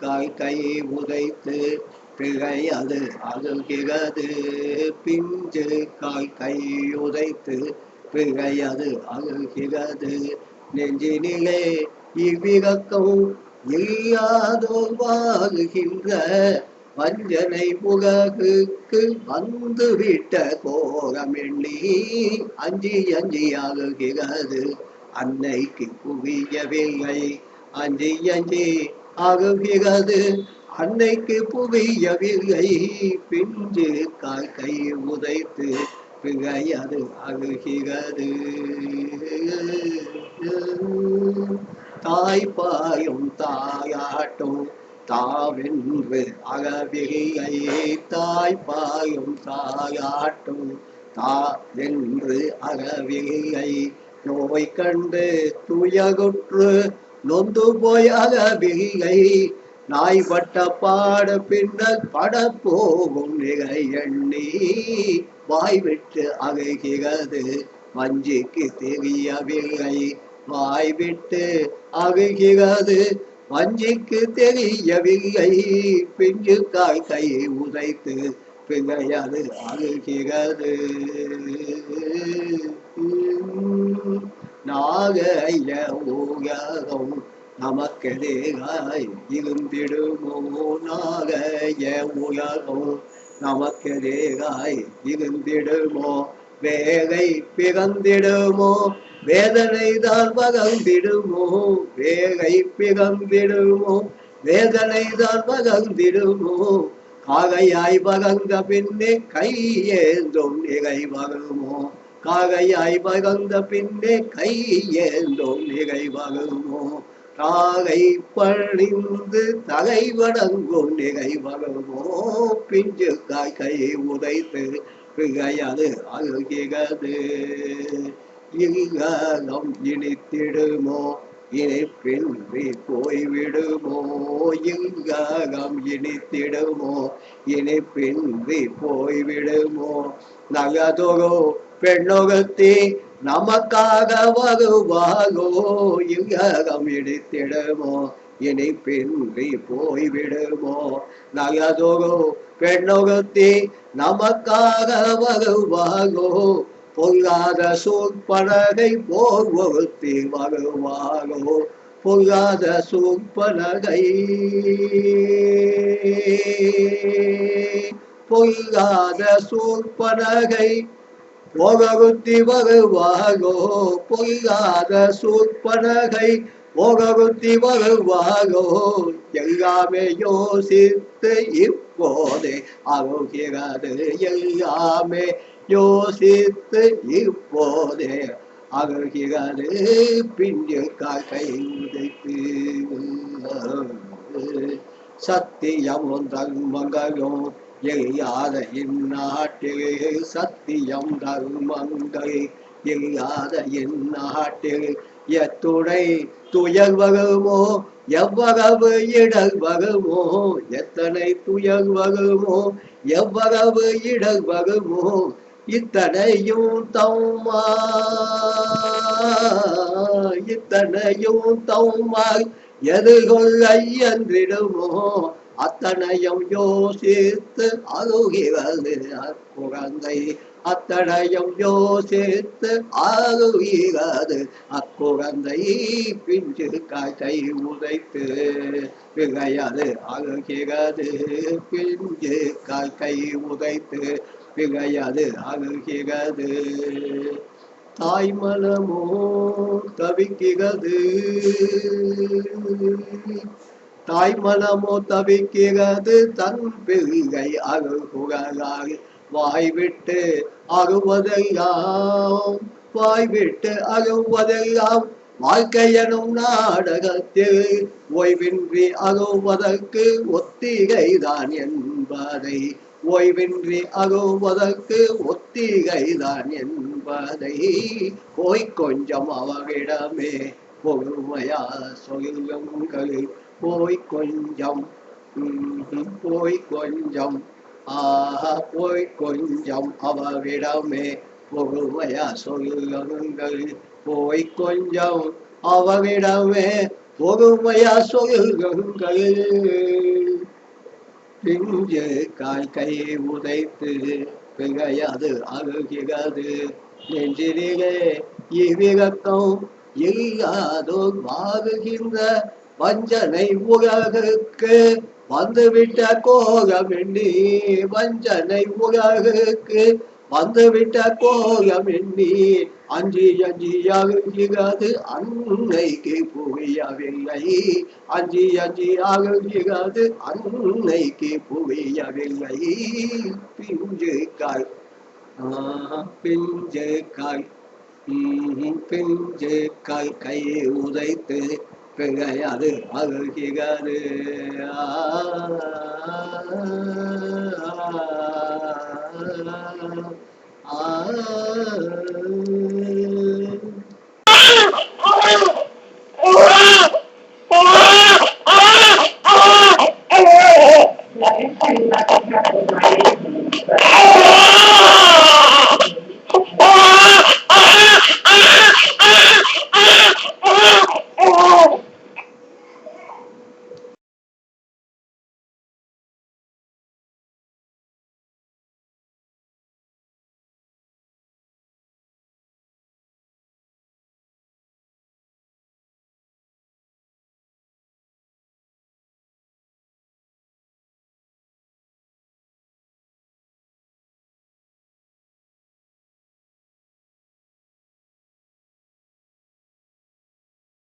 காய் கை உதைத்து பிழை அது அழுகிறது. பிஞ்சு காய் கை உதைத்து பிழை அது அழுகிறது. நெஞ்சினிலே இவ்விரக்கம் இல்லாதோ வாழுகின்ற வஞ்சனை புககுக்கு வந்துவிட்ட கோரமெண்ணி அஞ்சி அஞ்சி அழுகிறது. அன்னைக்கு குவியவில்லை. அஞ்சி அஞ்சி அகவிகது அன்னைக்கு புவியவில்லை. பிஞ்சு கால் கை உதைத்து பிகையது அது தாய்ப்பாயும் தாயாட்டும் தாவென்று அகவில்லை தாய்ப்பாயும் தாயாட்டும் தாவென்று அகவில்லை நோய் கண்டு துயகுற்று நொந்து போய் அகவில்லை நாய் பட்ட பாட பின்னர் பட போகும் நிகை எண்ணி வாய் விட்டு அகைகிறது வஞ்சிக்கு தெரியவில்லை வாய் விட்டு அகைகிறது வஞ்சிக்கு தெரியவில்லை பிஞ்சு காய் கையை உதைத்து பிழையது ஆகுகிறது நாகைய ஊகம் நமக்கெதிராய் இருந்திடுமோ? நாகைய உலகம் நமக்கெதிராய் இருந்திடுமோ? வேகை பிறந்திடுமோ? வேதனை தான் பகந்திடுமோ வேகை பிறந்திடுமோ? வேதனை தான் பகந்திடுமோ காகையாய் பகர்ந்த பின்னே கையேந்தும் நிலை வருமோ காகையாய் பகந்த பின்னே கையேந்தும் நிலை வருமோ தாகை பணிந்து தகை வடங்கும் நிலை வருமோ பிஞ்சு காய் கையை உதைத்து பிழையது அழுகிறது இல்லம் இனித்திடுமோ? இனிப்பின்றி போய்விடுமோ? இங்கம் இனித்திடுமோ? இனிப்பின்றி போய்விடுமோ? நகதொகோ பெண்ணொகத்தி நமக்காக வகுவாகோ இங்கம் இடித்திடுமோ இனிப்பின்றி போய்விடுமோ? நகதொகோ பெண்ணொகத்தி நமக்காக வகுவாகோ பொல்லாத சூப்பலகை போர் ஒருத்தி வருவாரோ பொல்லாத சூப்பலகை பொல்லாத சூப்பலகை போகருத்தி வருவாரோ பொல்லாத சூப்பலகை போகருத்தி வருவாரோ எல்லாமே யோசித்து இப்போதே அருகிறது எல்லாமே யோசித்து இப்போதே அகழ்கிறது பிஞ்சு காக்கை உதைத்து சத்தியம் தர்மங்களும் எழியாத இந்நாட்டில் சத்தியம் தர்மங்கள் எழியாத இந்நாட்டில் எத்துணை துயல் வருமோ எவ்வளவு இடல் வருமோ எத்தனை துயல் வருமோ எவ்வளவு இடல் வருமோ இத்தனையும் தம்மா இத்தனையும் தௌமாய் எது கொள்ளை என்றிடுமோ அத்தனையும் யோசித்து அருகிறது அக்குழந்தை அத்தனையும் யோசித்து அருகிறது அக்குழந்தை பிஞ்சு காய்ச்சை உதைத்து பிழையது அழுகிறது பிஞ்சு காய்ச்சை உதைத்து பிழையது அணுகிறது தாய்மலமோ தவிக்கிறது. தாய்மலமோ தவிக்கிறது தன் பிள்ளை அருகுகளால் வாய்விட்டு அருவதெல்லாம் வாய்விட்டு அருவதெல்லாம் வாழ்க்கையனும் நாடகத்தில் ஓய்வின்றி அருவதற்கு ஒத்திகைதான் என்பதை ஓய்வின்றி அருவதற்கு ஒத்திகைதான் என்பதை போய் கொஞ்சம் அவரிடமே பொறுமையா சொல்லுங்கள் போய் கொஞ்சம். போய் கொஞ்சம். ஆஹா போய் கொஞ்சம் அவரிடமே பொறுமையா சொல்லுங்கள் போய் கொஞ்சம் அவரிடமே பொறுமையா சொல்லுங்கள் பிஞ்சு கால் கையை உதைத்து பிகையாது அழுகிறது. நெஞ்சிலே இவ்விரக்கம் இல்லாதோ வாழுகின்ற வஞ்சனை உலகுக்கு வந்துவிட்ட கோலமெண்ணி வஞ்சனை உலகுக்கு வந்துவிட்ட கோலமெண்ணி அஞ்சி அஞ்சி அழுகிறது அன்னைக்கு புரியவில்லை அஞ்சி அஞ்சி அழுகிறது அன்னைக்கு புரியவில்லை பிஞ்சு காய். பிஞ்சு காய். பிஞ்சு காய். கை உதைத்து பிழையாது அழுகிறது ஆ.